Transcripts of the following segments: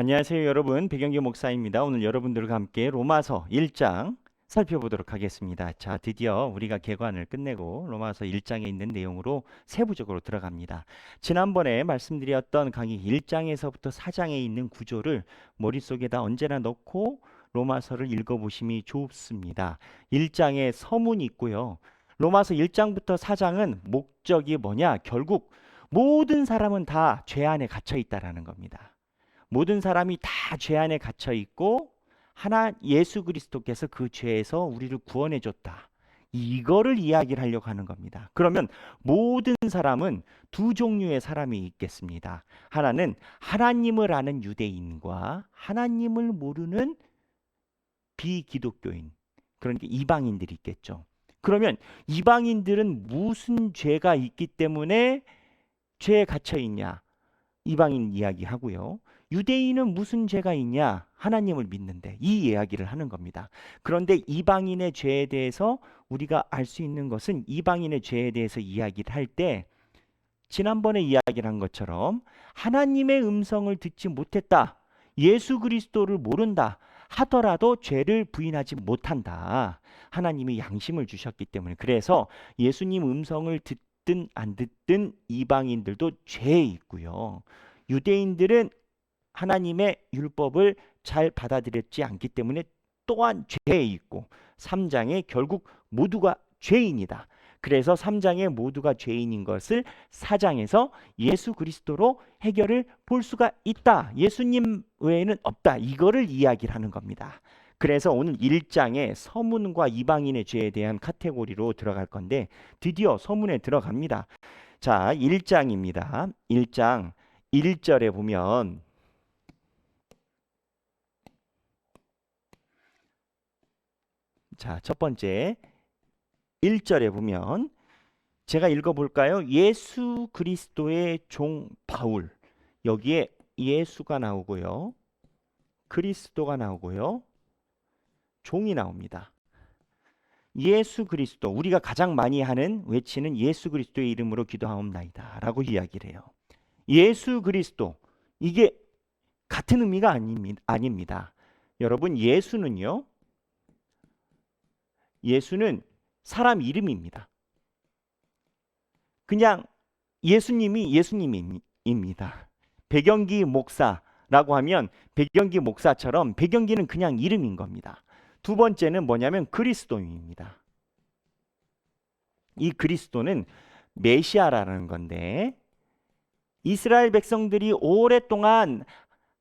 안녕하세요 여러분 배경기 목사입니다. 오늘 여러분들과 함께 로마서 1장 살펴보도록 하겠습니다. 자 드디어 우리가 개관을 끝내고 로마서 1장에 있는 내용으로 세부적으로 들어갑니다. 지난번에 말씀드렸던 강의 1장에서부터 4장에 있는 구조를 머릿속에다 언제나 넣고 로마서를 읽어보심이 좋습니다. 1장에 서문이 있고요. 로마서 1장부터 4장은 목적이 뭐냐? 결국 모든 사람은 다 죄 안에 갇혀 있다라는 겁니다. 모든 사람이 다 죄 안에 갇혀 있고 하나 예수 그리스도께서 그 죄에서 우리를 구원해 줬다. 이거를 이야기를 하려고 하는 겁니다. 그러면 모든 사람은 두 종류의 사람이 있겠습니다. 하나는 하나님을 아는 유대인과 하나님을 모르는 비기독교인, 그러니까 이방인들이 있겠죠. 그러면 이방인들은 무슨 죄가 있기 때문에 죄에 갇혀 있냐? 이방인 이야기하고요. 유대인은 무슨 죄가 있냐? 하나님을 믿는데 이 이야기를 하는 겁니다. 그런데 이방인의 죄에 대해서 우리가 알 수 있는 것은 이방인의 죄에 대해서 이야기를 할 때 지난번에 이야기를 한 것처럼 하나님의 음성을 듣지 못했다. 예수 그리스도를 모른다. 하더라도 죄를 부인하지 못한다. 하나님이 양심을 주셨기 때문에 그래서 예수님 음성을 듣든 안 듣든 이방인들도 죄에 있고요. 유대인들은 하나님의 율법을 잘 받아들였지 않기 때문에 또한 죄에 있고 3장에 결국 모두가 죄인이다. 그래서 3장에 모두가 죄인인 것을 4장에서 예수 그리스도로 해결을 볼 수가 있다. 예수님 외에는 없다. 이거를 이야기를 하는 겁니다. 그래서 오늘 1장에 서문과 이방인의 죄에 대한 카테고리로 들어갈 건데 드디어 서문에 들어갑니다. 자, 1장입니다. 1장 1절에 보면 자, 첫 번째 1절에 보면 제가 읽어 볼까요? 예수 그리스도의 종 바울. 여기에 예수가 나오고요. 그리스도가 나오고요. 종이 나옵니다. 예수 그리스도 우리가 가장 많이 하는 외치는 예수 그리스도의 이름으로 기도하옵나이다라고 이야기를 해요. 예수 그리스도 이게 같은 의미가 아닙니다. 여러분 예수는요. 예수는 사람 이름입니다. 그냥 예수님이 예수님입니다. 백영기 목사라고 하면 백영기 목사처럼 백영기는 그냥 이름인 겁니다. 두 번째는 뭐냐면 그리스도입니다. 이 그리스도는 메시아라는 건데 이스라엘 백성들이 오랫동안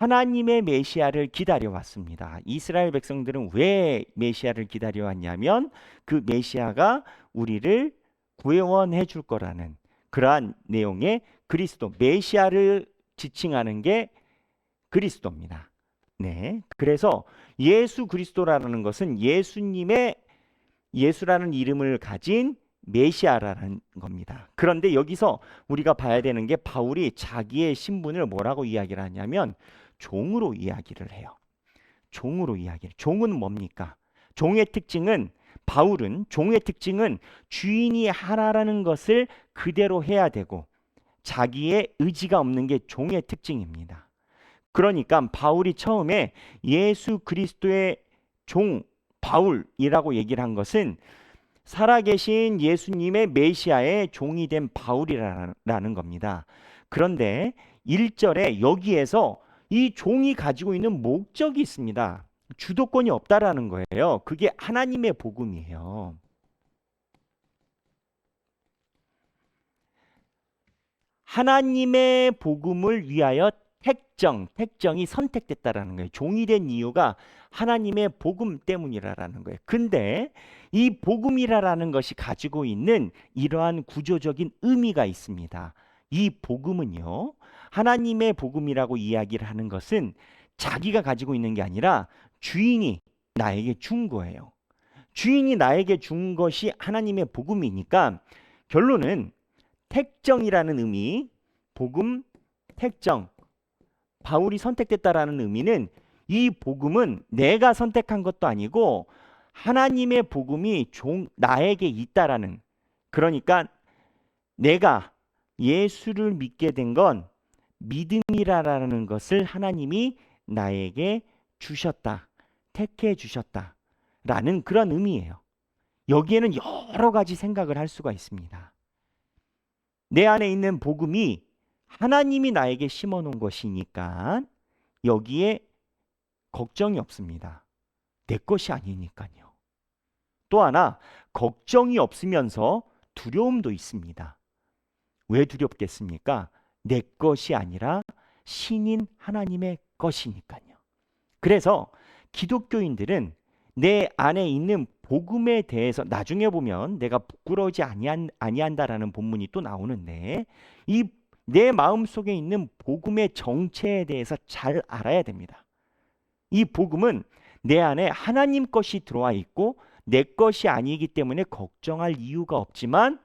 하나님의 메시아를 기다려 왔습니다. 이스라엘 백성들은 왜 메시아를 기다려 왔냐면 그 메시아가 우리를 구원해 줄 거라는 그러한 내용의 그리스도 메시아를 지칭하는 게 그리스도입니다. 네. 그래서 예수 그리스도라는 것은 예수님의 예수라는 이름을 가진 메시아라는 겁니다. 그런데 여기서 우리가 봐야 되는 게 바울이 자기의 신분을 뭐라고 이야기를 하냐면 종으로 이야기를 해요. 종으로 이야기를. 종은 뭡니까? 종의 특징은 바울은 종의 특징은 주인이 하나라는 것을 그대로 해야 되고 자기의 의지가 없는 게 종의 특징입니다. 그러니까 바울이 처음에 예수 그리스도의 종 바울이라고 얘기를 한 것은 살아계신 예수님의 메시아의 종이 된 바울이라는 겁니다. 그런데 1절에 여기에서 이 종이 가지고 있는 목적이 있습니다. 주도권이 없다라는 거예요. 그게 하나님의 복음이에요. 하나님의 복음을 위하여 택정, 택정이 선택됐다라는 거예요. 종이 된 이유가 하나님의 복음 때문이라는 거예요. 근데 이 복음이라는 것이 가지고 있는 이러한 구조적인 의미가 있습니다. 이 복음은요. 하나님의 복음이라고 이야기를 하는 것은 자기가 가지고 있는 게 아니라 주인이 나에게 준 거예요. 주인이 나에게 준 것이 하나님의 복음이니까 결론은 택정이라는 의미, 복음, 택정, 바울이 선택됐다라는 의미는 이 복음은 내가 선택한 것도 아니고 하나님의 복음이 종, 나에게 있다라는 그러니까 내가 예수를 믿게 된 건 믿음이라는 것을 하나님이 나에게 주셨다. 택해 주셨다. 라는 그런 의미예요. 여기에는 여러 가지 생각을 할 수가 있습니다. 내 안에 있는 복음이 하나님이 나에게 심어 놓은 것이니까 여기에 걱정이 없습니다. 내 것이 아니니까요. 또 하나 걱정이 없으면서 두려움도 있습니다. 왜 두렵겠습니까? 내 것이 아니라 신인 하나님의 것이니까요. 그래서 기독교인들은 내 안에 있는 복음에 대해서 나중에 보면 내가 부끄러우지 아니한, 아니한다라는 본문이 또 나오는데 이 내 마음 속에 있는 복음의 정체에 대해서 잘 알아야 됩니다. 이 복음은 내 안에 하나님 것이 들어와 있고 내 것이 아니기 때문에 걱정할 이유가 없지만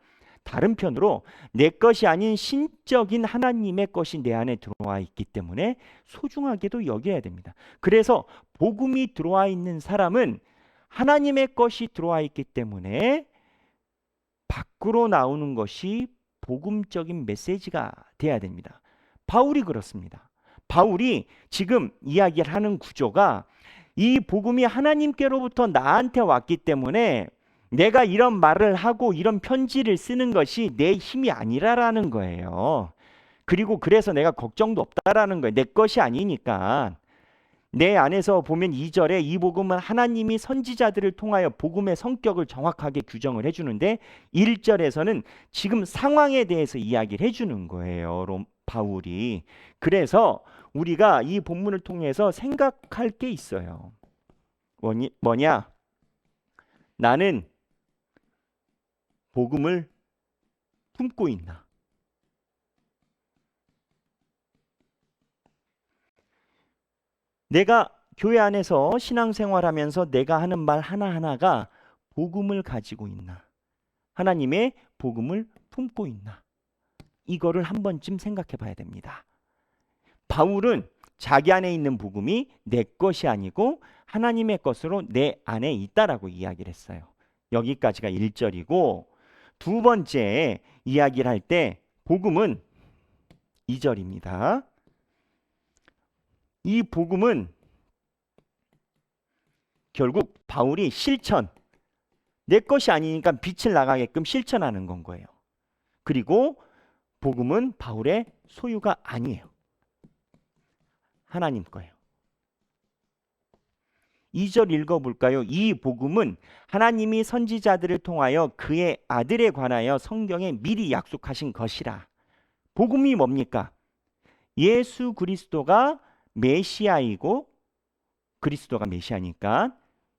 다른 편으로 내 것이 아닌 신적인 하나님의 것이 내 안에 들어와 있기 때문에 소중하게도 여겨야 됩니다. 그래서 복음이 들어와 있는 사람은 하나님의 것이 들어와 있기 때문에 밖으로 나오는 것이 복음적인 메시지가 돼야 됩니다. 바울이 그렇습니다. 바울이 지금 이야기를 하는 구조가 이 복음이 하나님께로부터 나한테 왔기 때문에 내가 이런 말을 하고 이런 편지를 쓰는 것이 내 힘이 아니라라는 거예요. 그리고 그래서 내가 걱정도 없다라는 거예요. 내 것이 아니니까. 내 안에서 보면 2절에 이 복음은 하나님이 선지자들을 통하여 복음의 성격을 정확하게 규정을 해주는데 1절에서는 지금 상황에 대해서 이야기를 해주는 거예요. 롬, 바울이. 그래서 우리가 이 본문을 통해서 생각할 게 있어요. 뭐냐? 나는 복음을 품고 있나? 내가 교회 안에서 신앙생활하면서 내가 하는 말 하나하나가 복음을 가지고 있나? 하나님의 복음을 품고 있나? 이거를 한 번쯤 생각해 봐야 됩니다. 바울은 자기 안에 있는 복음이 내 것이 아니고 하나님의 것으로 내 안에 있다라고 이야기를 했어요. 여기까지가 1절이고 두 번째 이야기를 할 때 복음은 2절입니다. 이 복음은 결국 바울이 실천 내 것이 아니니까 빛을 나가게끔 실천하는 건 거예요. 그리고 복음은 바울의 소유가 아니에요. 하나님 거예요. 2절 읽어볼까요? 이 복음은 하나님이 선지자들을 통하여 그의 아들에 관하여 성경에 미리 약속하신 것이라. 복음이 뭡니까? 예수 그리스도가 메시아이고 그리스도가 메시아니까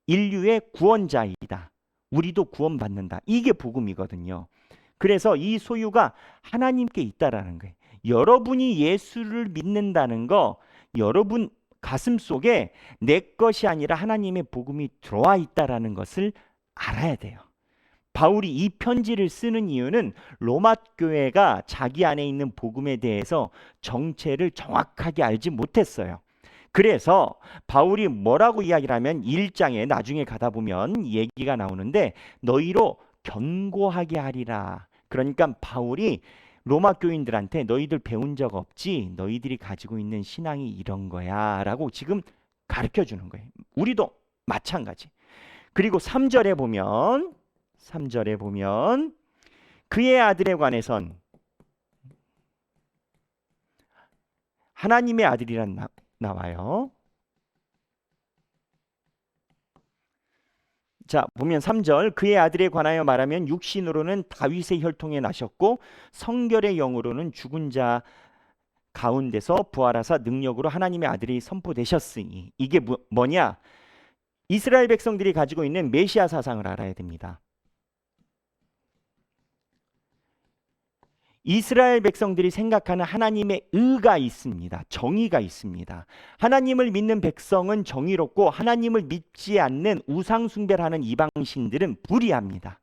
인류의 구원자이다. 우리도 구원받는다. 이게 복음이거든요. 그래서 이 소유가 하나님께 있다라는 거예요. 여러분이 예수를 믿는다는 거 여러분 가슴 속에 내 것이 아니라 하나님의 복음이 들어와 있다라는 것을 알아야 돼요. 바울이 이 편지를 쓰는 이유는 로마 교회가 자기 안에 있는 복음에 대해서 정체를 정확하게 알지 못했어요. 그래서 바울이 뭐라고 이야기를 하면 1장에 나중에 가다 보면 얘기가 나오는데 너희로 견고하게 하리라. 그러니까 바울이 로마 교인들한테 너희들 배운 적 없지? 너희들이 가지고 있는 신앙이 이런 거야. 라고 지금 가르쳐 주는 거예요. 우리도 마찬가지. 그리고 3절에 보면 3절에 보면 그의 아들에 관해선 하나님의 아들이란 나, 나와요. 자, 보면 3절 그의 아들에 관하여 말하면 육신으로는 다윗의 혈통에 나셨고 성결의 영으로는 죽은 자 가운데서 부활하사 능력으로 하나님의 아들이 선포되셨으니 이게 뭐, 뭐냐? 이스라엘 백성들이 가지고 있는 메시아 사상을 알아야 됩니다. 이스라엘 백성들이 생각하는 하나님의 의가 있습니다. 정의가 있습니다. 하나님을 믿는 백성은 정의롭고 하나님을 믿지 않는 우상숭배를 하는 이방신들은 불의합니다.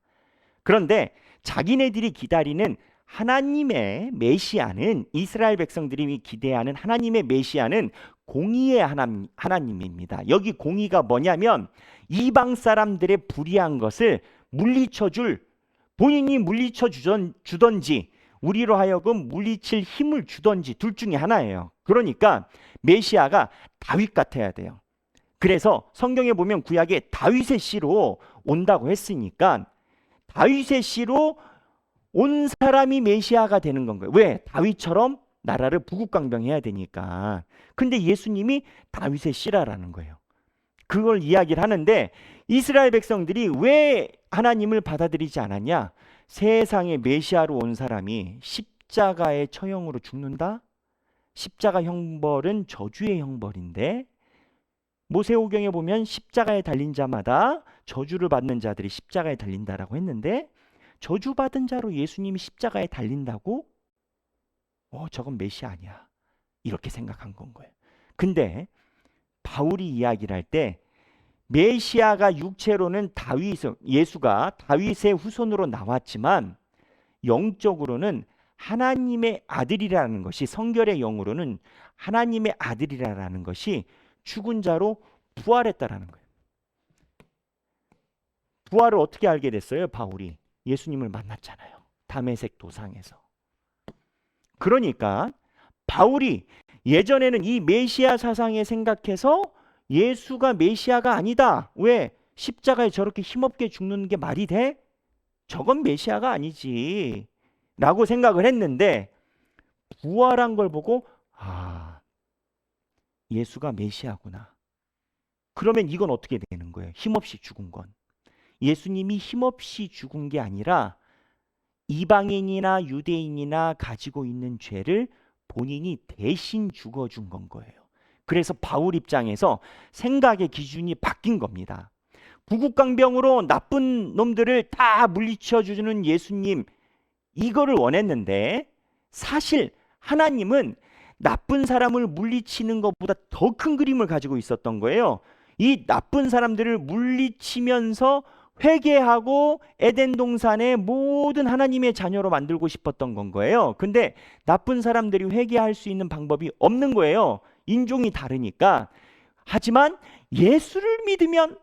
그런데 자기네들이 기다리는 하나님의 메시아는 이스라엘 백성들이 기대하는 하나님의 메시아는 공의의 하나님, 하나님입니다. 여기 공의가 뭐냐면 이방 사람들의 불의한 것을 물리쳐 줄 본인이 물리쳐 주던, 주던지 우리로 하여금 물리칠 힘을 주던지 둘 중에 하나예요. 그러니까 메시아가 다윗 같아야 돼요. 그래서 성경에 보면 구약에 다윗의 씨로 온다고 했으니까 다윗의 씨로 온 사람이 메시아가 되는 건 거예요. 왜? 다윗처럼 나라를 부국강병해야 되니까. 근데 예수님이 다윗의 씨라라는 거예요. 그걸 이야기를 하는데 이스라엘 백성들이 왜 하나님을 받아들이지 않았냐? 세상에 메시아로 온 사람이 십자가의 처형으로 죽는다? 십자가 형벌은 저주의 형벌인데 모세오경에 보면 십자가에 달린 자마다 저주를 받는 자들이 십자가에 달린다라고 했는데 저주받은 자로 예수님이 십자가에 달린다고? 어, 저건 메시아 아니야. 이렇게 생각한 건 거예요. 근데 바울이 이야기를 할 때 메시아가 육체로는 다윗 예수가 다윗의 후손으로 나왔지만 영적으로는 하나님의 아들이라는 것이 성결의 영으로는 하나님의 아들이라는 것이 죽은 자로 부활했다라는 거예요. 부활을 어떻게 알게 됐어요? 바울이 예수님을 만났잖아요. 담에색 도상에서. 그러니까 바울이 예전에는 이 메시아 사상에 생각해서 예수가 메시아가 아니다. 왜? 십자가에 저렇게 힘없게 죽는 게 말이 돼? 저건 메시아가 아니지. 라고 생각을 했는데 부활한 걸 보고 아 예수가 메시아구나. 그러면 이건 어떻게 되는 거예요? 힘없이 죽은 건. 예수님이 힘없이 죽은 게 아니라 이방인이나 유대인이나 가지고 있는 죄를 본인이 대신 죽어준 건 거예요. 그래서 바울 입장에서 생각의 기준이 바뀐 겁니다. 부국강병으로 나쁜 놈들을 다 물리쳐 주는 예수님 이거를 원했는데 사실 하나님은 나쁜 사람을 물리치는 것보다 더 큰 그림을 가지고 있었던 거예요. 이 나쁜 사람들을 물리치면서 회개하고 에덴 동산의 모든 하나님의 자녀로 만들고 싶었던 건 거예요. 근데 나쁜 사람들이 회개할 수 있는 방법이 없는 거예요. 인종이 다르니까. 하지만 예수를 믿으면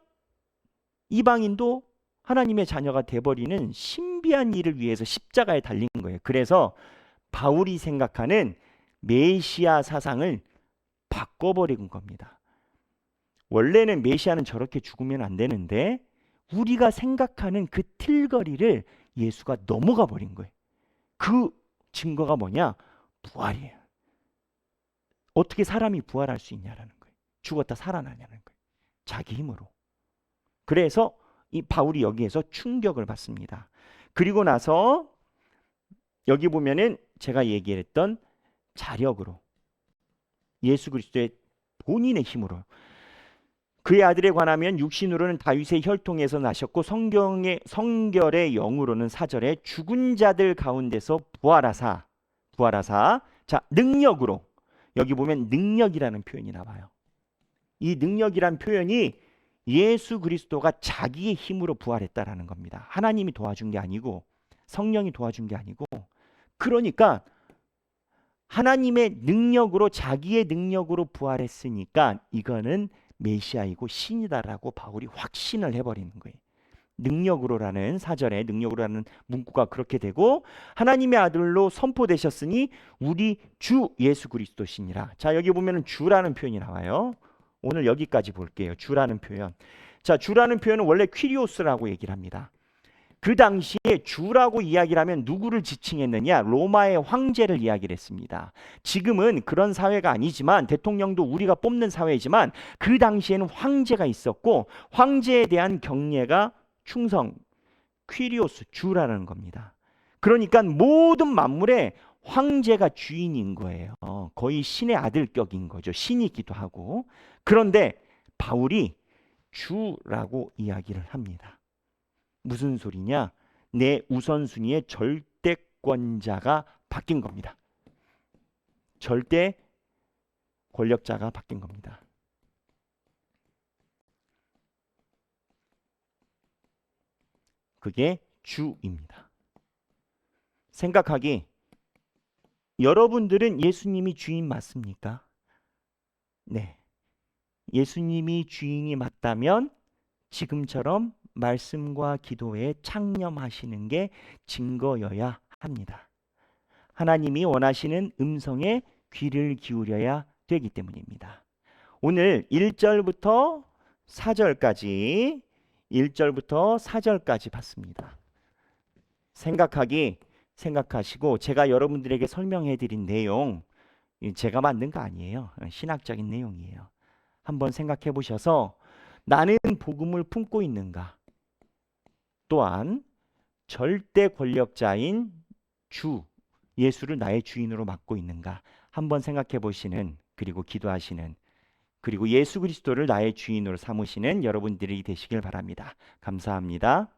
이방인도 하나님의 자녀가 돼버리는 신비한 일을 위해서 십자가에 달린 거예요. 그래서 바울이 생각하는 메시아 사상을 바꿔버린 겁니다. 원래는 메시아는 저렇게 죽으면 안 되는데 우리가 생각하는 그 틀거리를 예수가 넘어가 버린 거예요. 그 증거가 뭐냐? 부활이에요. 어떻게 사람이 부활할 수 있냐라는 거예요. 죽었다 살아나냐는 거예요. 자기 힘으로. 그래서 이 바울이 여기에서 충격을 받습니다. 그리고 나서 여기 보면은 제가 얘기했던 자력으로 예수 그리스도의 본인의 힘으로 그의 아들에 관하면 육신으로는 다윗의 혈통에서 나셨고 성경의 성결의 영으로는 사절에 죽은 자들 가운데서 부활하사 부활하사 자 능력으로 여기 보면 능력이라는 표현이 나와요. 이 능력이란 표현이 예수 그리스도가 자기의 힘으로 부활했다라는 겁니다. 하나님이 도와준 게 아니고 성령이 도와준 게 아니고 그러니까 하나님의 능력으로 자기의 능력으로 부활했으니까 이거는 메시아이고 신이다라고 바울이 확신을 해버리는 거예요. 능력으로라는 사절에 능력으로라는 문구가 그렇게 되고 하나님의 아들로 선포되셨으니 우리 주 예수 그리스도시니라. 자 여기 보면은 주라는 표현이 나와요. 오늘 여기까지 볼게요. 주라는 표현. 자 주라는 표현은 원래 퀴리오스라고 얘기를 합니다. 그 당시에 주라고 이야기를 하면 누구를 지칭했느냐? 로마의 황제를 이야기를 했습니다. 지금은 그런 사회가 아니지만 대통령도 우리가 뽑는 사회지만 그 당시에는 황제가 있었고 황제에 대한 경례가 충성, 퀴리오스 주라는 겁니다. 그러니까 모든 만물의 황제가 주인인 거예요. 거의 신의 아들격인 거죠. 신이기도 하고. 그런데 바울이 주라고 이야기를 합니다. 무슨 소리냐? 내 우선순위의 절대권자가 바뀐 겁니다. 절대 권력자가 바뀐 겁니다. 그게 주입니다. 생각하기 여러분들은 예수님이 주인 맞습니까? 네. 예수님이 주인이 맞다면 지금처럼 말씀과 기도에 창념하시는 게 증거여야 합니다. 하나님이 원하시는 음성에 귀를 기울여야 되기 때문입니다. 오늘 1절부터 4절까지 1절부터 4절까지 봤습니다. 생각하기 생각하시고 제가 여러분들에게 설명해 드린 내용 이 제가 만든 거 아니에요. 신학적인 내용이에요. 한번 생각해 보셔서 나는 복음을 품고 있는가? 또한 절대 권력자인 주 예수를 나의 주인으로 맡고 있는가? 한번 생각해 보시는 그리고 기도하시는 그리고 예수 그리스도를 나의 주인으로 삼으시는 여러분들이 되시길 바랍니다. 감사합니다.